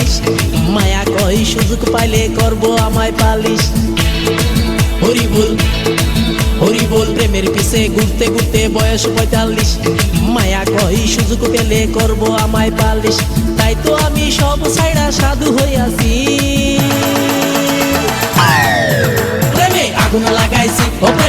পঁয়তাল্লিশ মায়া কই সুযোগ পাইলে করব আমায় পালিশ। হরি বল হরি বল, প্রেমের পিছে ঘুরতে ঘুরতে বয়স পঁয়তাল্লিশ। মায়া কই সুযোগ পেলে করব আমায় পালিশ। তাই তো আমি সব সাইডা সাধু হইয়াছি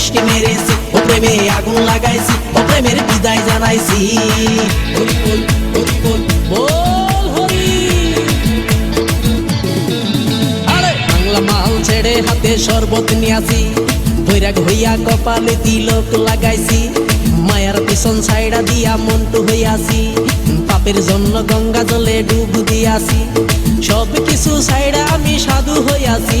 গোষ্ঠী মেরেছি, ও প্রেমে আগুন লাগাইছি, ও প্রেমের বিদায় জানাইছি। হরি বল বল মাল ছেড়ে হাতে শরবত নিয়াছি বৈরাগ হইয়া কপালে তিলক লাগাইছি, মায়ার পিছন সাইডা দিয়া মন্টু হইয়াছি পাপের জন্য গঙ্গা জলে ডুব দিয়াছি সব কিছু সাইডা আমি সাধু হইয়াছি